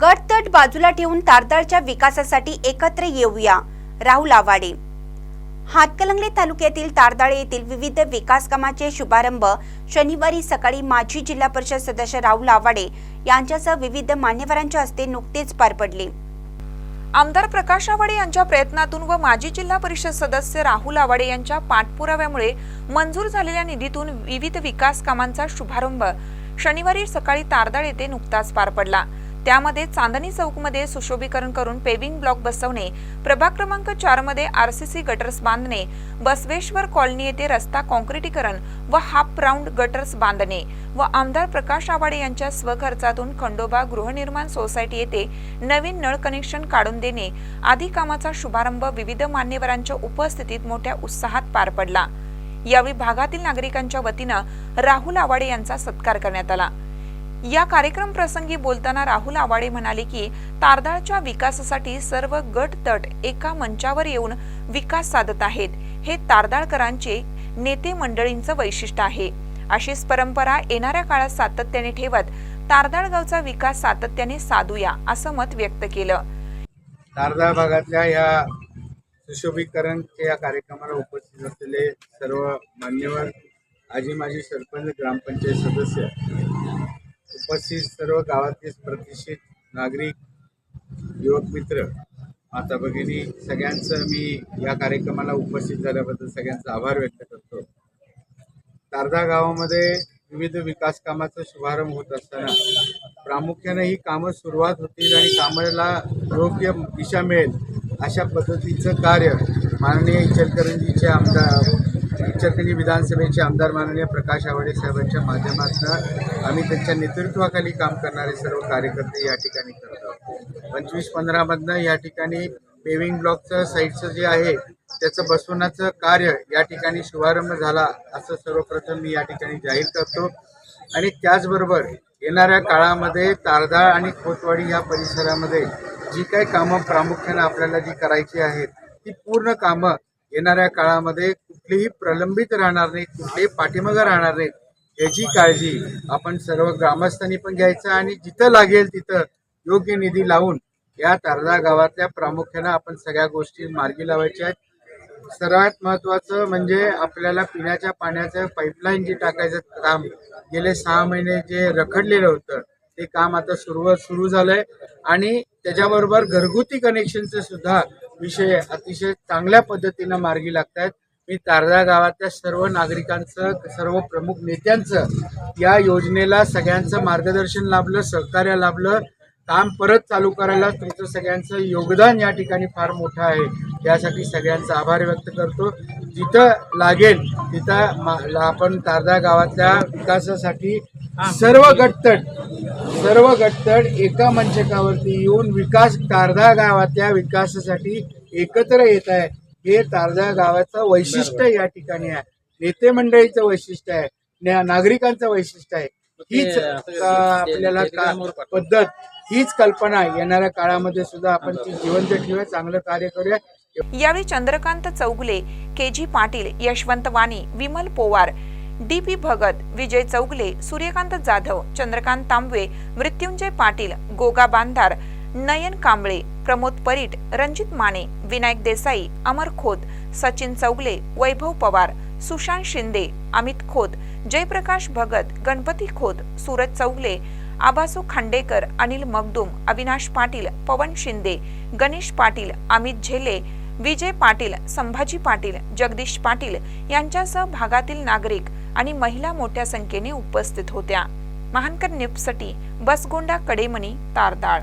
गटतट बाजूला ठेवून तारदाळच्या विकासासाठी एकत्र येऊया. राहुल आवाडे. हातकलंगले तालुक्यातील तारदाळ येथील विविध विकास कामाचे शुभारंभ शनिवारी सकाळी माजी जिल्हा परिषद सदस्य राहुल आवाडे यांच्यासह विविध मान्यवरांच्या हस्ते नुकतेच पार पडले. आमदार प्रकाश आवाडे यांच्या प्रयत्नातून व माजी जिल्हा परिषद सदस्य राहुल आवाडे यांच्या पाठपुराव्यामुळे मंजूर झालेल्या निधीतून विविध विकास कामांचा शुभारंभ शनिवारी सकाळी तारदाळ येथे नुकताच पार पडला. त्यामध्ये चांदणी चौकमध्ये सुशोभीकरण करून पेविंग ब्लॉक बसवणे प्रभाग क्रमांक चारमध्ये आरसीसी गटर्स बांधणे बसवेश्वर कॉलनी येथे रस्ता कॉन्क्रिटीकरण व हाफ राऊंड गटर्स बांधणे व आमदार प्रकाश आवाडे यांच्या स्वखर्चातून खंडोबा गृहनिर्माण सोसायटी येथे नवीन नळ कनेक्शन काढून देणे आदी कामाचा शुभारंभ विविध मान्यवरांच्या उपस्थितीत मोठ्या उत्साहात पार पडला. यावेळी भागातील नागरिकांच्या वतीनं राहुल आवाडे यांचा सत्कार करण्यात आला. या कार्यक्रम प्रसंगी बोलताना राहुल आवाडे म्हणाले की तारदाळच्या विकासासाठी सर्व गट तट एका मंचावर येऊन विकास साधत आहेत. हे तारदाळकरांचे नेते मंडळींचं वैशिष्ट्य आहे. अशीच परंपरा येणाऱ्या काळात सातत्याने ठेवत तारदाळ गावचा विकास सातत्याने साधूया असं मत व्यक्त केलं. तारदाळ भागातल्या या सुशोभीकरणच्या या कार्यक्रमाला उपस्थित असलेले सर्व मान्यवर आजी माजी सरपंच ग्रामपंचायत सदस्य उपस्थित सर्व गावातील प्रतिष्ठित नागरिक युवक मित्र माता भगिनी सगळ्यांचं मी या कार्यक्रमाला उपस्थित झाल्याबद्दल सगळ्यांचा आभार व्यक्त करतो. तारदा गावामध्ये विविध विकास कामाचा शुभारंभ होत असताना प्रामुख्याने ही कामं सुरुवात होतील आणि कामाला योग्य दिशा मिळेल अशा पद्धतीचं कार्य माननीय इचलकरंजीचे आमदार इचलकरंजी विधानसभेचे आमदार माननीय प्रकाश आवाडे साहेबांच्या माध्यमातून आम्ही त्यांच्या नेतृत्वाखाली काम करणारे सर्व कार्यकर्ते या ठिकाणी करत आहोत. पंचवीस पंधरामधनं या ठिकाणी पेविंग ब्लॉकचं साईटचं जे आहे त्याचं बसवण्याचं कार्य या ठिकाणी शुभारंभ झाला असं सर्वप्रथम मी या ठिकाणी जाहीर करतो. आणि त्याचबरोबर येणाऱ्या काळामध्ये तारदाळ आणि खोतवाडी या परिसरामध्ये जी काही कामं प्रामुख्यानं आपल्याला जी करायची आहेत ती पूर्ण कामं येणाऱ्या काळामध्ये कुठलीही प्रलंबित राहणार नाहीत कुठलेही पाठीमागं राहणार नाहीत याची काळजी आपण सर्व ग्रामस्थांनी पण घ्यायचं आणि जिथं लागेल तिथं योग्य निधी लावून या तारदा गावातल्या प्रामुख्यानं आपण सगळ्या गोष्टी मार्गी लावायच्या आहेत. सर्वात महत्त्वाचं म्हणजे आपल्याला पिण्याच्या पाण्याचं पाईपलाईन जे टाकायचं काम गेले सहा महिने जे रखडलेलं होतं ते काम आता सुरू सुरू झालंय. आणि त्याच्याबरोबर घरगुती कनेक्शनचं सुद्धा विषय अतिशय चांगल्या पद्धतीनं मार्गी लागत आहेत मी तारदा गावातल्या सर्व नागरिकांचं सर्व प्रमुख नेत्यांचं या योजनेला सगळ्यांचं मार्गदर्शन लाभलं सहकार्य लाभलं. काम परत चालू करायला तुमचं सगळ्यांचं योगदान या ठिकाणी फार मोठं आहे. यासाठी सगळ्यांचा आभार व्यक्त करतो. जिथं लागेल तिथं मा- आपण तारदा गावातल्या विकासासाठी सर्व गटतट सर्व गटतट एका मंचकावरती येऊन विकास तारदा गावातल्या विकासासाठी एकत्र येत आहे. हे तारदा गावाचं वैशिष्ट्य या ठिकाणी आहे. नेते मंडळीचं वैशिष्ट्य आहे. नागरिकांचं वैशिष्ट्य आहे. हीच आपल्याला पद्धत हीच कल्पना येणाऱ्या काळामध्ये सुद्धा आपण ती जिवंत ठेवूया चांगलं कार्य करूया. यावेळी Chandrakant Chougule K G Patil Yashwant Wani Vimal Powar D P Bhagat Vijay Chougale Suryakant Jadhav Chandrakant Tambave Mrutyunjay Patil Goga Bandhar Nayan Kamble Pramod Parit Ranjit Mane Vinayak Desai Amar Khot Sachin Chougale Vaibhav Pawar Sushant Shinde Amit Khot Jayprakash Bhagat Ganpati Khot Suraj Chougale Abasu Khandekar Anil Magdum Avinash Patil Pawan Shinde Ganesh Patil Amit Zele Vijay Patil Sambhaji Patil Jagdish Patil यांच्यासह भागातील नागरिक आणि महिला मोठ्या संख्येने उपस्थित होत्या. महानकर निपसटी बसगोंडा कडेमणी तारदाळ.